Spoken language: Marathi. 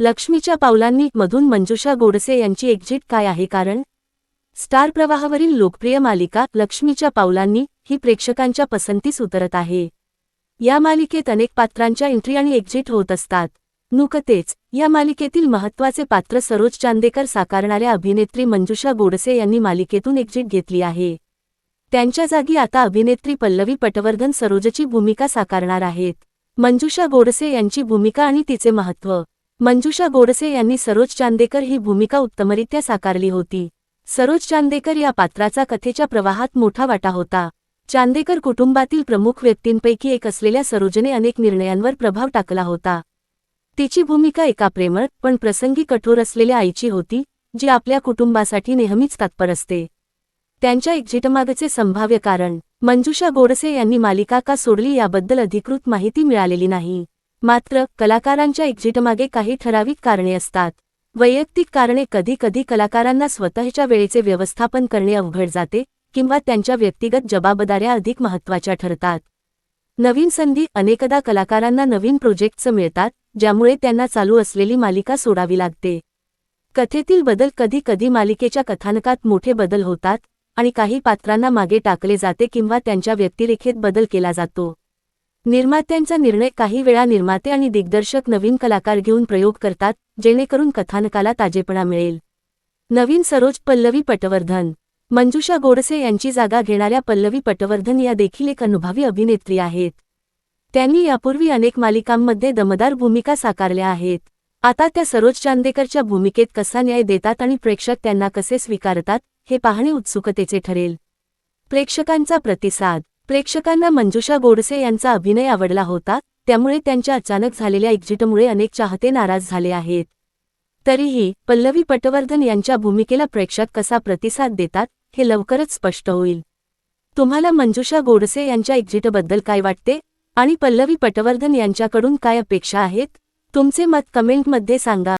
लक्ष्मीच्या पावलांनी मधून मंजुषा गोडसे यांची एक्झिट काय आहे? कारण स्टार प्रवाहावरील लोकप्रिय मालिका लक्ष्मीच्या पावलांनी ही प्रेक्षकांच्या पसंतीस उतरत आहे. या मालिकेत अनेक पात्रांच्या एंट्री आणि एक्झिट होत असतात. नुकतेच या मालिकेतील महत्त्वाचे पात्र सरोज चांदेकर साकारणाऱ्या अभिनेत्री मंजुषा गोडसे यांनी मालिकेतून एक्झिट घेतली आहे. त्यांच्या जागी आता अभिनेत्री पल्लवी पटवर्धन सरोजची भूमिका साकारणार आहेत. मंजुषा गोडसे यांची भूमिका आणि तिचे महत्त्व मंजुषा गोडसे यांनी सरोज चांदेकर ही भूमिका उत्तमरित्या साकारली होती. सरोज चांदेकर या पात्राचा कथेच्या प्रवाहात मोठा वाटा होता. चांदेकर कुटुंबातील प्रमुख व्यक्तींपैकी एक असलेल्या सरोजने अनेक निर्णयांवर प्रभाव टाकला होता. तिची भूमिका एका प्रेमळ पण प्रसंगी कठोर असलेल्या आईची होती जी आपल्या कुटुंबासाठी नेहमीच तत्पर असते. त्यांच्या एक्झिटमागचे संभाव्य कारण मंजुषा गोडसे यांनी मालिका का सोडली याबद्दल अधिकृत माहिती मिळालेली नाही. मात्र कलाकारांच्या एक्झिटमागे काही ठराविक कारणे असतात. वैयक्तिक कारणे कधी कधी कलाकारांना स्वतःच्या वेळेचे व्यवस्थापन करणे अवघड जाते किंवा त्यांच्या व्यक्तिगत जबाबदाऱ्या अधिक महत्त्वाच्या ठरतात. नवीन संधी अनेकदा कलाकारांना नवीन प्रोजेक्ट्स मिळतात ज्यामुळे त्यांना चालू असलेली मालिका सोडावी लागते. कथेतील बदल कधी कधी मालिकेच्या कथानकात मोठे बदल होतात आणि काही पात्रांना मागे टाकले जाते किंवा त्यांच्या व्यक्तिरेखेत बदल केला जातो. निर्मात्यांचा निर्णय काही वेळा निर्माते आणि दिग्दर्शक नवीन कलाकार घेऊन प्रयोग करतात जेणेकरून कथानकाला ताजेपणा मिळेल. नवीन सरोज पल्लवी पटवर्धन. मंजुषा गोडसे यांची जागा घेणाऱ्या पल्लवी पटवर्धन या देखील एक अनुभवी अभिनेत्री आहेत. त्यांनी यापूर्वी अनेक मालिकांमध्ये दमदार भूमिका साकारल्या आहेत. आता त्या सरोज चांदेकरच्या भूमिकेत कसा न्याय देतात आणि प्रेक्षक त्यांना कसे स्वीकारतात हे पाहणे उत्सुकतेचे ठरेल. प्रेक्षकांचा प्रतिसाद. प्रेक्षकांना मंजुषा गोडसे यांचा अभिनय आवडला होता त्यामुळे त्यांच्या अचानक झालेल्या एक्झिटमुळे अनेक चाहते नाराज झाले आहेत. तरीही पल्लवी पटवर्धन यांच्या भूमिकेला प्रेक्षक कसा प्रतिसाद देतात हे लवकरच स्पष्ट होईल. तुम्हाला मंजुषा गोडसे यांच्या एक्झिटबद्दल काय वाटते? आणि पल्लवी पटवर्धन यांच्याकडून काय अपेक्षा आहेत? तुमचे मत कमेंटमध्ये सांगा.